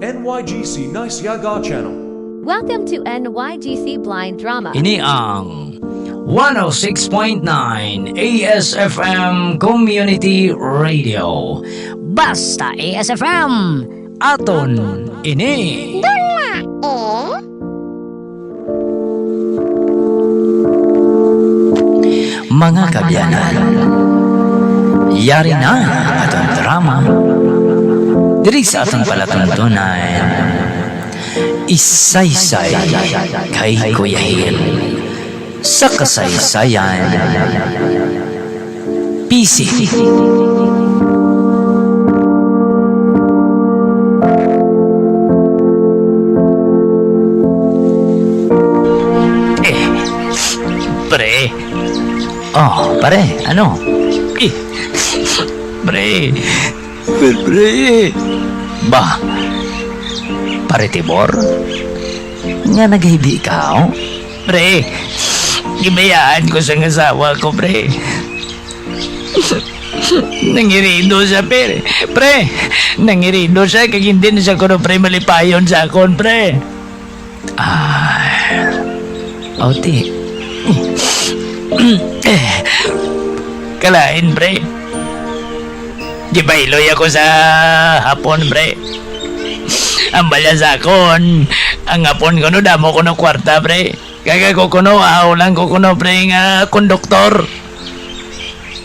NYGC Nice Yaga Channel. Welcome to NYGC Blind Drama. Ini ang 106.9 ASFM Community Radio. Basta ASFM. Aton ini. Mga kabyanan, yari na atong drama. Diri sa atong palatuntunan, isaysay kay Kuya Hil sa kasaysayan. PC. Eh, pre. Oh, pare, ano? Eh, pre. Pre. Ba, pare Tibor? Nga naghibi ka, oh? Pre, gibayaan ko sa asawa ko, pre. Nangirido siya, pre. Pre, nangirido siya, kaya hindi na siya kuno, pre, malipayon sa akon, pre. Ah, Oti. Kalain, pre. Gibailoy ako sa hapon, pre. Ang balya sa akon, ang hapon ko no, damo ko no kwarta, pre. Kaya ko kuno, aw lang ko kuno, pre, nga konduktor.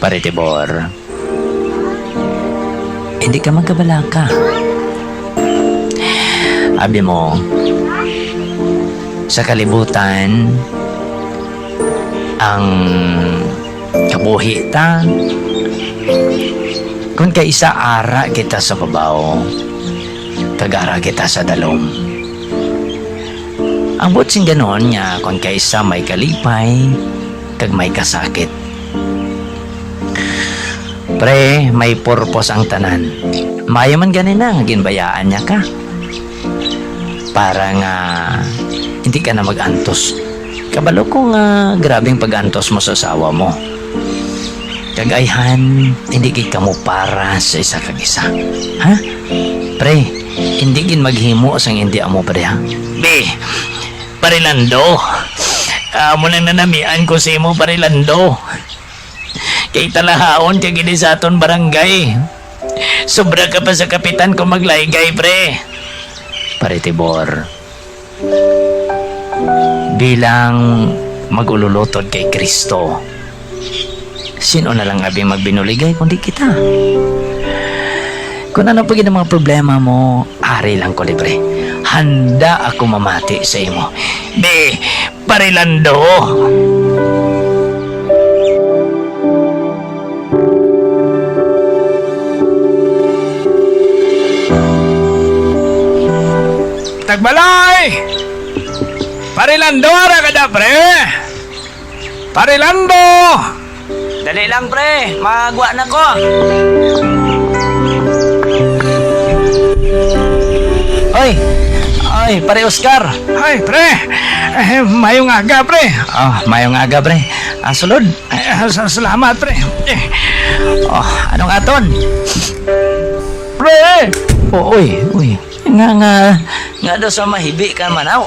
Pare Tibor, hindi ka magkabalaka. Abi mo, sa kalibutan, ang kabuhi ta, kung kaisa ara kita sa babaw, kagara kita sa dalom. Ang butsing ganon niya kung kaisa may kalipay, kag may kasakit. Pre, may purpose ang tanan. Maya man ganin na, nga ginbayaan niya ka. Para nga hindi ka na mag-antos. Kabalo ko nga grabing pag-antos mo sa asawa mo. Kagayhan, hindi gid ka mo para sa isa kag isa. Ha? Pre, hindi gid maghimo sang hindi amo pre ha. Be, parilando. Amo nang nanamian ko sa imo parilando. Kay talahaon ka gini sa aton barangay. Sobra ka pa sa kapitan ko maglaygay, pre. Pare Tibor, bilang magululutod kay Kristo, sino na lang abi magbinuligay kundi kita? Kung ano pa gid ang mga problema mo, ari lang ko libre. Handa ako mamati sa imo. Be, parilando. Tagbalay! Parilando ara kada pre! Parilando! Dali lang pre, magwa na ko. Oy! Oy, pare Oscar! Ay, pre! Eh, mayong aga, pre! Oh, mayong aga, pre. Ah, sulod. Eh, salamat, pre. Eh. Oh, anong aton? Pre! Oh, uy, uy. Nga, nga, nga daw sa mahibi ka manaw.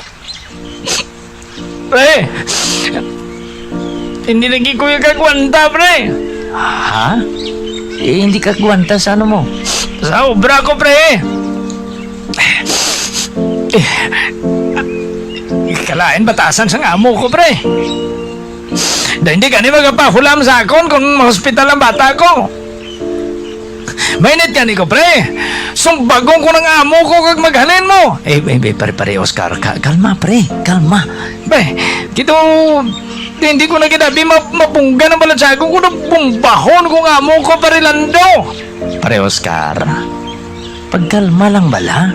Pre! Hindi lagi ko yung kagwanta, pre! Ha? Eh, hindi ka gwanta sa ano mo? Sa obra ko, pre! Eh, kalain batasan sa amo ko, pre! Da hindi ka ni magapahulam sa akon kung hospital ang bata ko! Mainit ka ni ko, pre! Sumbagong ko ng amo ko kag maghalin mo! Eh, eh, eh, pare, pare, Oscar, ka, kalma, pre, kalma. Be, kito, hindi ko na kinabi ma mapungga ng balansagong ko na bumbahon kung amo ko, pare, Lando! Pare, Oscar, pagkalma lang bala.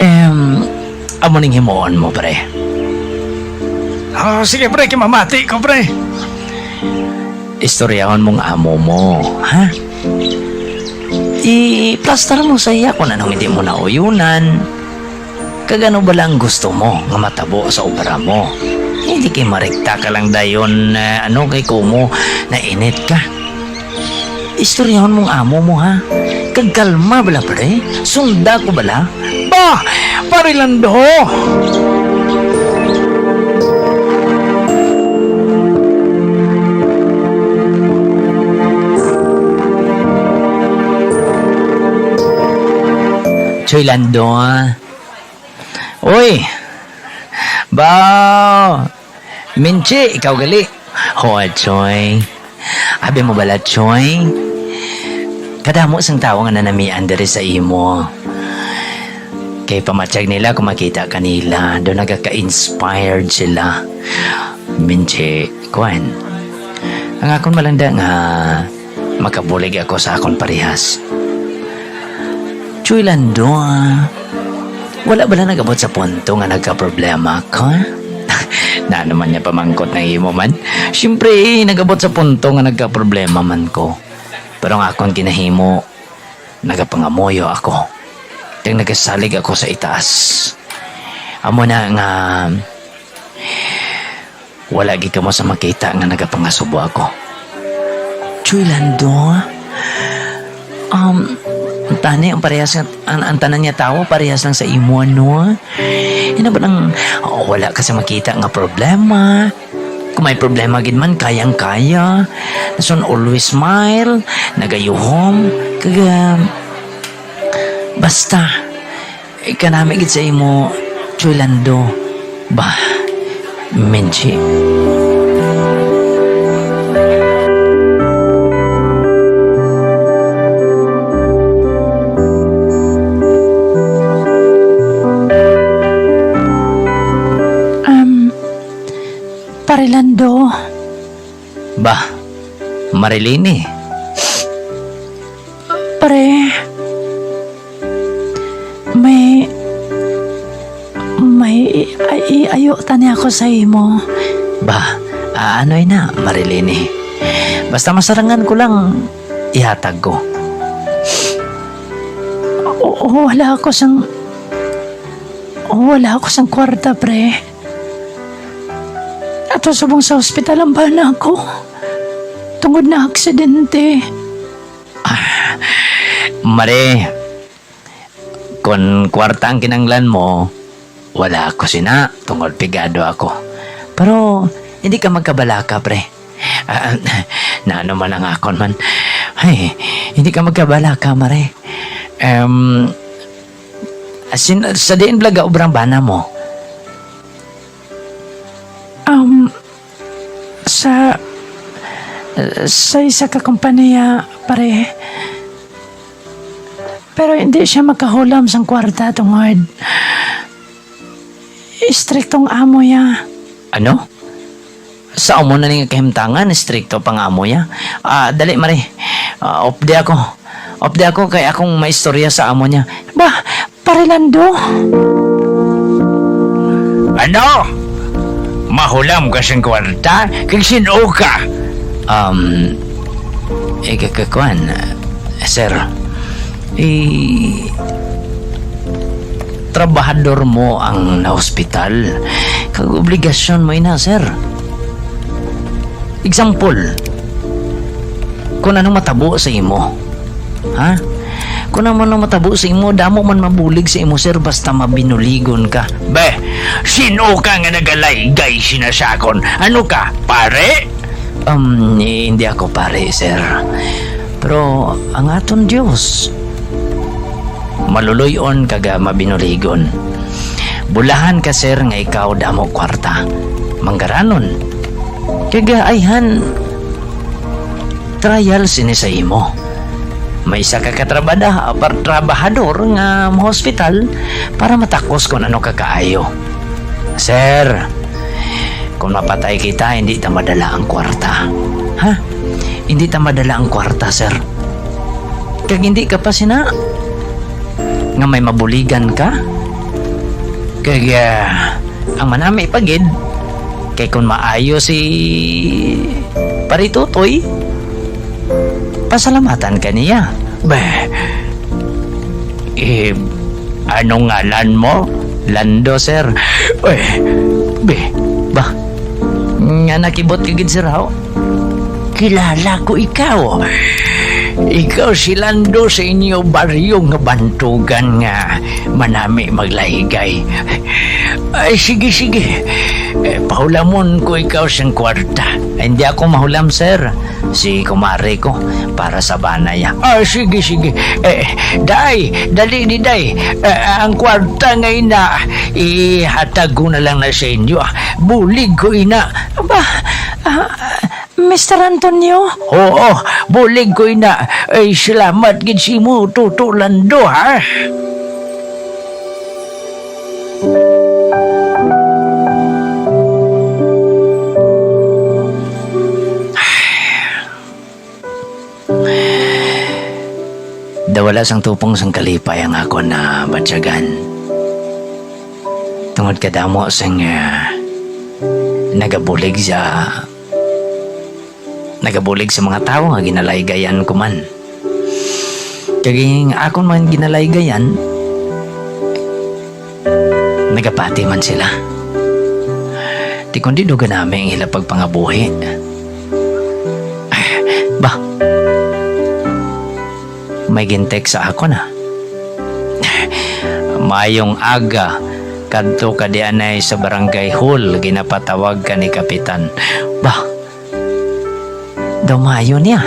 Em, amo ning himuon mo, pre. Oh, sige, pre, kimamati ko, pre. Istoryahon mong amo mo, ha? I-plaster mo sa iya kung anong hindi mo nauyunan. Kagano ba lang gusto mo nga matabo sa opera mo? Hindi kay marikta ka lang dayon na ano kay kumo na init ka. Istoryahon mong amo mo ha. Kagkalma bala pre? Sunda ko bala? Ba, parilando. Choy Lando. Uy! Ba! Minchi, ikaw gali. Hoa, Choy. Abi mo bala, Choy? Kadamo sang tao nga nanamian diri sa imo. Kay pamatsyag nila kung makita kanila, doon nagaka-inspired sila. Minchi, kuan. Ang akon malanda nga makabulig ako sa akon parehas. Chuy Lando, ah. Wala ba na nagabot sa punto nga nagka-problema ka? na naman niya pamangkot na imo man. Siyempre, nagabot sa punto nga nagka-problema man ko. Pero ang akong kinahimo, nagapangamoyo ako. Ting nagasalig ako sa itaas. Amo na nga wala gi mo sa makita nga nagapangasubo ako. Chuy Lando, um, tani, ang parehas, ang, ang tanan niya tao, parehas lang sa imo, ano? Ina ba nang, oh, wala ka sa makita nga problema. Kung may problema gid man, kayang-kaya. Nason always smile, nagayuhom, kaga... Basta, ikanami gid sa imo, Chulando. Bah, Menchi. Marilini. pare, may, may ay, ayo tani ako sa imo. Ah, ano na, Marilini. Basta masarangan ko lang, ihatag ko. O, wala ako sang, o, wala ako sang kwarta, pre. Ato subong sa ospital ang bana ako. Tungod na aksidente. Mare, kung kwarta ang kinanglan mo, wala ako sina, tungod pigado ako. Pero, hindi ka magkabalaka, pre. Ah, na ano man ang akon man. Ay, hindi ka magkabalaka, Mare. Um, sin, sa diin blaga obrang bana mo. Um, sa, sa isa ka kompanya, pare. Pero hindi siya makahulam sa kwarta tungod. Istriktong amo ya. Ano? Sa amo na nga kahimtangan, stricto pang amo ya. Ah, dali mare. Ah, day ako. Day ako kay akong maistorya sa amo niya. Ba, parilando. Ano? Mahulam ka siyang kwarta? Kay sino ka? Um, eh, kakakuan, sir, eh, trabahador mo ang na-hospital. Kag obligasyon mo ina, sir. Example, kung anong matabo sa imo, ha? Kung ano man matabo sa imo, damo man mabulig sa imo, sir, basta mabinuligon ka. Be, sino ka nga nagalaygay sinasakon? Ano ka, pare? Um, eh, hindi ako pare, sir. Pero ang aton Diyos, maluluyon kaga mabinuligon. Bulahan ka, sir, nga ikaw damo kwarta. Manggaranon. Kaga ayhan, trial sini sa imo. May isa ka katrabada, trabahador nga hospital para matakos kung ano kakaayo. Sir, kung mapatay kita, hindi ta madala ang kwarta. Ha? Hindi ta madala ang kwarta, sir. Kag hindi ka pa sina nga may mabuligan ka. Kag ah, ang manami pagid kay kung maayo si paritutoy pasalamatan ka niya. Be, eh, anong ngalan mo? Lando, sir. Uy, be, Ba? Nga nakibot kagid sir, how? kilala ko ikaw. ikaw si Lando sa inyo baryo nga bantugan nga manami maglaigay. Ay, sige, sige. Eh, pahulamon ko ikaw siyang kwarta. Hindi ako mahulam, sir. Si kumare ko para sa banaya. Ah, sige, sige. Eh, day, dali ni day. Eh, ang kwarta nga ina, ihatag ko na lang na sa inyo. ah. Bulig ko ina. Ba, ah, Mr. Antonio? Oo, bulig ko ina. Ay, salamat gid si mo, tutulando, ha? Dawala sang tupong sang kalipay ang ako na batyagan. Tungod kadamo sang uh, nagabulig sa nagabulig sa mga tao nga ginalaygayan ko man. Kaging akon man ginalaygayan, nagapati man sila. Di kundi duga namin ang hilapag pangabuhi. May gintek sa ako na. Mayong aga, kadto ka di anay sa barangay hall, ginapatawag ka ni Kapitan. Bah, Dumayo niya.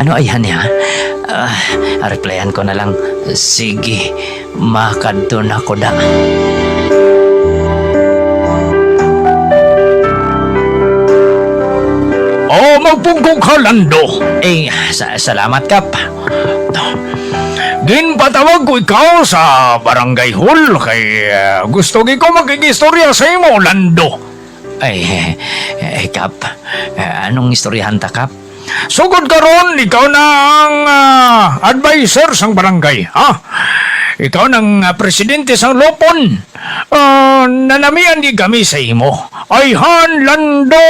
Ano ayan niya? Ah, replyan ko na lang. Sige, makadto na ko da. Oh, magpunggong ka, Lando. Eh, sa salamat kap. Ginpatawag ko ikaw sa barangay hall kay eh, gusto gi ko makigistorya sa imo, Lando. Ay, eh, kap. Eh, anong istoryahan ta kap? Sugod karon ikaw na ang ah, advisor sang barangay, ha? Ikaw nang ah, presidente sang Lopon. Ah, nanamian di kami sa imo. Ay han Lando.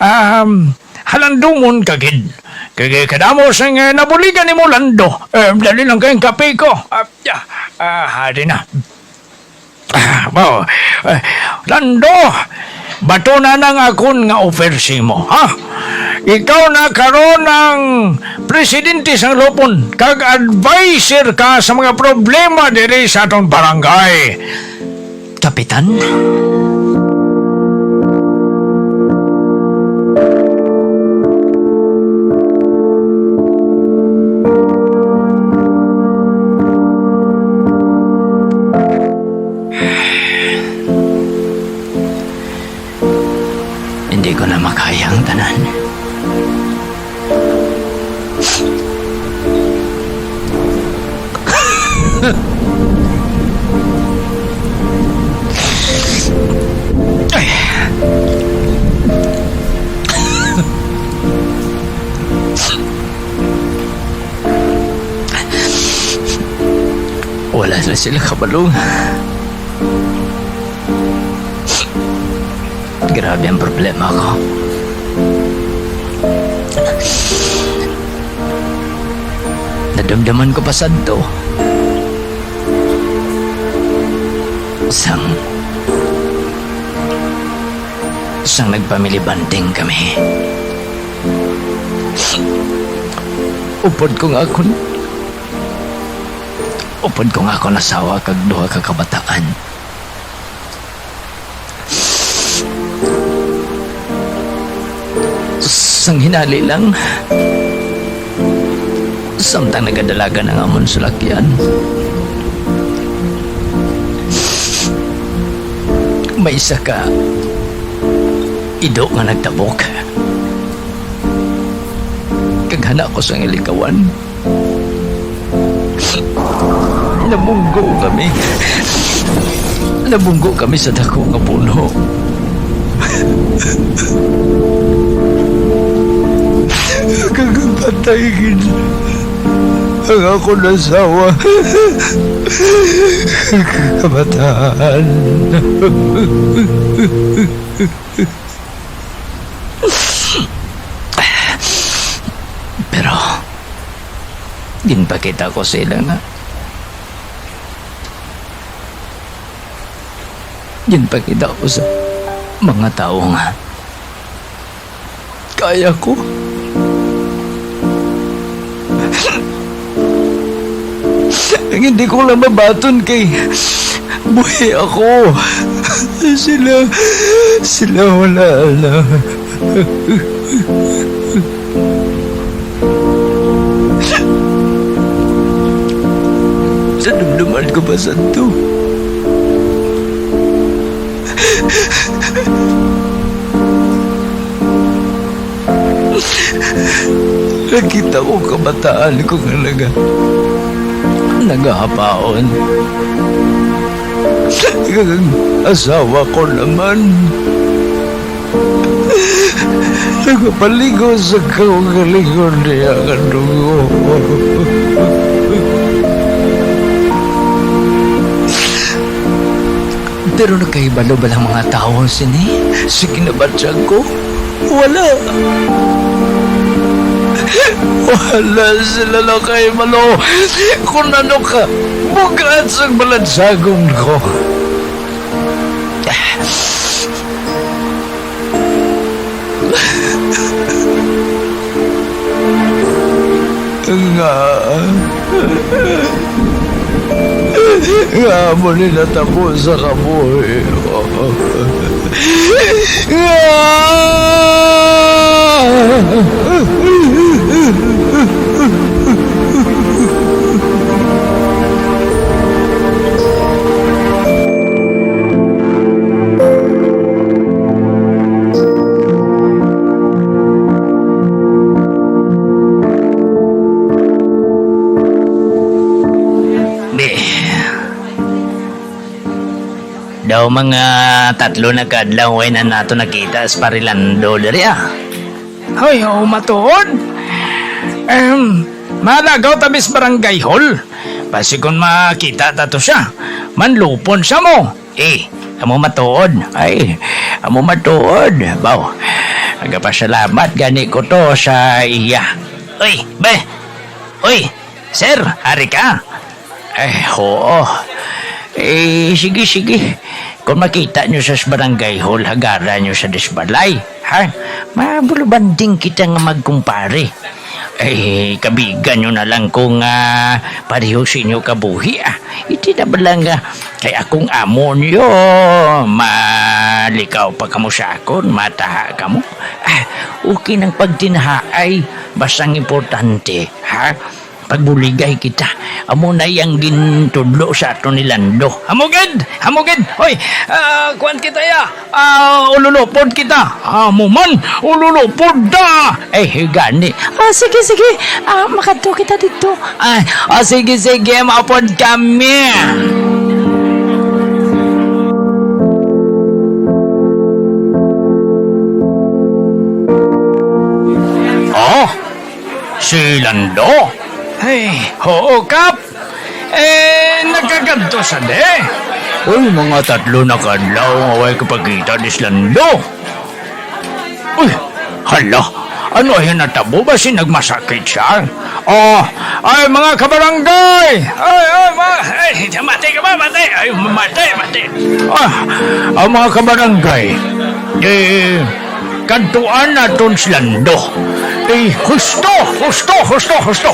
Um, halando mon kagid. Kaya kadamo sang uh, nabuligan ni mo Lando. Eh, dali lang kayong kape ko. Ah, yeah. ah, hadi na. Ah, wow. Eh, Lando, bato na nang akon nga ofersi mo, ha? Ikaw na karon ng presidente sa Lopon, kag advisor ka sa mga problema diri sa atong barangay. Kapitan? Na makaya ang tanan. Wala na sila kabalong. Grabe ang problema ko. Nadamdaman ko pa sadto. Sang... Sang nagpamili banding kami. Upod ko nga ako Upod ko nga ako nasawa kag duha ka kabataan. Sang hinali lang. Samtang nagadalaga ng amon sulakyan. May isa ka ido nga nagtabok. Kaghana ko sa ilikawan. Nabunggo kami. Nabunggo kami sa dako nga puno. Kagapatay gid. Ang ako nasawa. Kabataan. Pero, ginpakita ko sila na ginpakita ko sa mga tao nga kaya ko Ang hindi ko lang mabaton kay buhay ako. Sila, sila wala na. Sa dumduman ko ba sa to? Nakita ko kabataan ko nga Ang asawa ko naman. Nagpapaligo sa kaugalingon niya ang dugo. Pero nakaibalo ba mga tao sini? Sa kinabatsag ko? Wala. Wala sila na kay Malo. Kung ano ka, bugat sa balansagong ko. Nga. Nga mo nila tapo sa kabuhi. Nga. Di. Daw mga tatlo na kadlaw ay na nato nakita sa Parilando diri ah. Hoy, oh, matuod. Um, malagaw tabis barangay hall. Basi kung makita tato siya, manlupon siya mo. Eh, amo matuod. Ay, amo matuod. Baw, nagapasalamat gani ko to sa iya. Uy, be! Uy, sir, hari ka? Eh, oo. Eh, sige, sige. Kung makita nyo sa barangay hall, hagara nyo sa disbalay. Ha? Mabulubanding kita nga magkumpare. Eh, kabigan nyo na lang kung uh, pareho sa inyo kabuhi ah. Iti na ba lang ah, kay akong amo nyo, malikaw pa kamo sa akon, mataha kamo. Ah, okay ng pagtinahaay, basang importante, ha? Pagbuligay kita, amo na yang gintudlo sa ato ni Lando. Hamugid! Hamugid! Hoy, ah, kuwan kita ya. Ah, ululupod kita. Amo man, ululupod da! Eh, gani. Ah, sige, sige. Ah, makadto kita dito. Ah, oh, sige, sige, maupod kami. Oh, si Lando. Hey, oo, Kap. Eh, nagkaganto sa de. Uy, mga tatlo na kadlaw nga way kapagkita ni Lando. Uy, hala, ano yan natabo ba si nagmasakit siya? Oh, ay mga kabarangay! Ay, ay, mga, ay, mati ka ba, mati? Ay, mati, mati. Ah, ang mga kabarangay, eh, kantuan naton si Lando. Eh, husto, husto, husto, husto.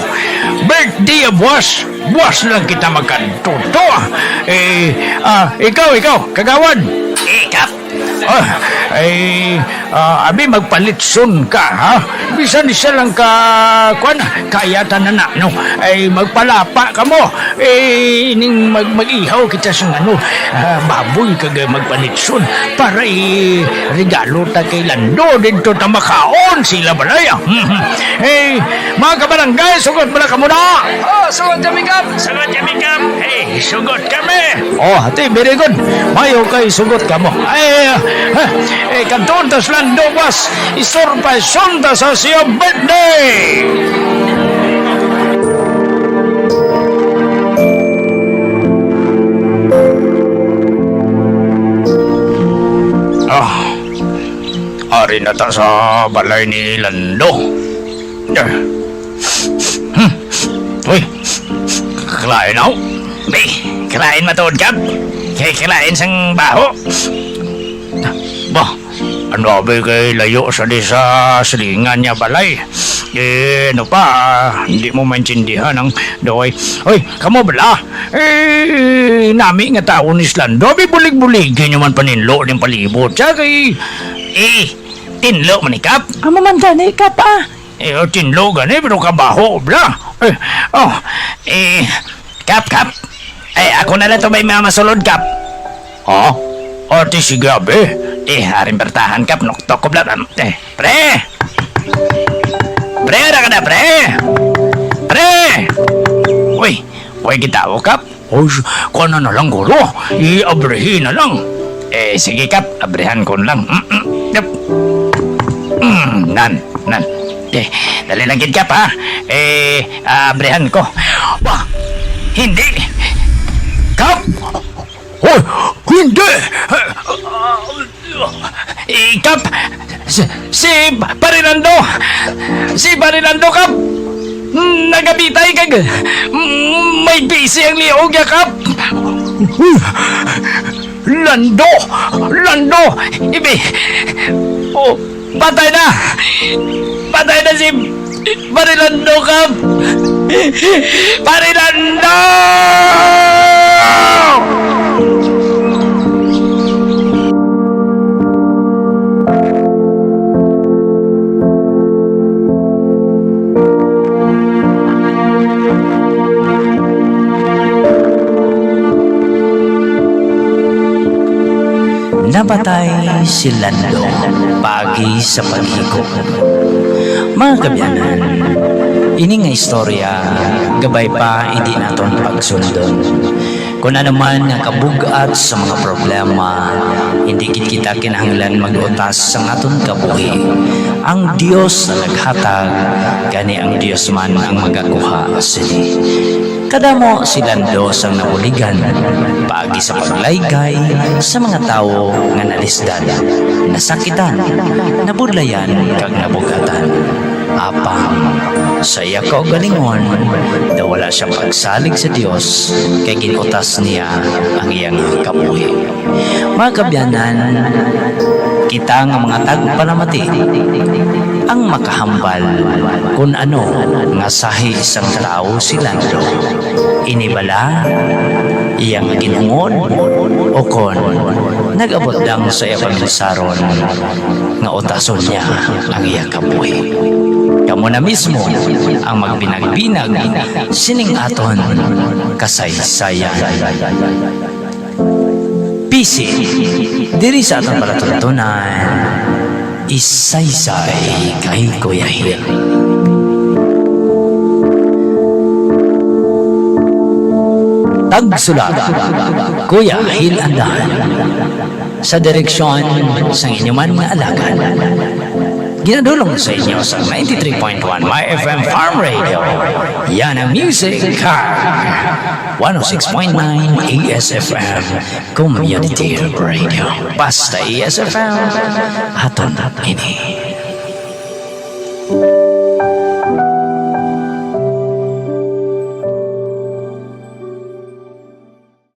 Birthday buwas. Buwas lang kita magkanto. To, ah. Eh, ah, ikaw, ikaw, kagawan. Eh, kap. Ah, ay, ah, abi magpalitson ka, ha? Bisan isa lang ka, kwan, kayata na na, no? Ay, magpalapa ka mo. Eh, ining mag mag-ihaw kita sa ano, ah, baboy kag magpalitson para i regalo ta kay Lando dito ta makaon sila balaya. eh, mga kabarangay, sugot mo na ka muna. Oh, sugot kami kap. Sugot kami kap. Eh, sugot kami. Oh, ate, very good. Mayo kay sugot ka mo. Ay, ah, eh, kanton tas Lando was isurpresyon ta sa siya birthday. Ah, ari na sa balay ni Lando. Eh. Hmm. Uy, kalain ako. Be, kalain matuod kap. Kay kalain sang baho. Ano ba kay layo sa di sa silingan niya balay? Eh, ano pa, hindi mo maintindihan ang doy. Hoy, kamo bala? Eh, nami nga tao ni Slando, may bulig-buligin nyo man paninlo ng palibot. Tsaka eh, tinlo manikap. Amo man gani ka pa. Eh, oh, tinlo gani, pero kabaho, bla. Eh, oh, eh, kap, kap. Eh, ako na lang to may mga masulod, kap. Oh, oh, ti si grabe. Eh, haring bertahan, kap, noktok ko, bla. Eh, pre! Pre, ara ka na, pre! Pre! Uy, uy, kita ako, kap. Uy, ko na na lang, guro. I-abrehin na lang. Eh, sige, kap, abrehan ko lang. Mm -mm. Yep. Mm, nan, nan. Eh, dali lang kid kap, ha? Eh, abrehan ko. Wah, hindi. Kap! Hoy, hindi! Eh, Kap! Si, si Parinando! Si Parinando, Kap! Nagabitay kag... May busy ang liog Kap! Lando! Lando! Ibi! Oh, patay na! Patay na si Parinando, Kap! Parinando! Napatay si Lando pagi sa paghikop. Mga kabyanan, ini nga istorya gabay pa hindi naton pagsundon. Kung ano man nga kabugat sa mga problema, hindi kita kinahanglan magutas sa aton kabuhi. Ang Dios na naghatag, gani ang Dios man ang magakuha sini. Kadamo si Landos ang nabuligan pagi sa paglaygay sa mga tao nga nalisdan, nasakitan, nabudlayan kag nabugatan. Apang sa iya ko galingon na wala siyang pagsalig sa Dios kay ginutas niya ang iyang kabuhi. Mga kabyanan, kita nga mga tagpalamati ang makahambal kung ano nga sahi isang tao si Lando. Inibala, iyang ginungon, o kon nag-abot lang sa iya pamisaron nga utason niya ang iya kabuhi. Kamo na mismo ang magbinag-binag sining aton kasaysayan. Pisi, diri sa atong palatuntunan, isaysay kay Kuya Hil. Tagsulat, Kuya Hil Andahan, sa direksyon sa inyuman mga alagad. Ginadulong sa inyo sa 93.1 My FM Farm Radio. Yan ang music car. 106.9 ASFM Community Radio. Basta ASFM. Aton ini.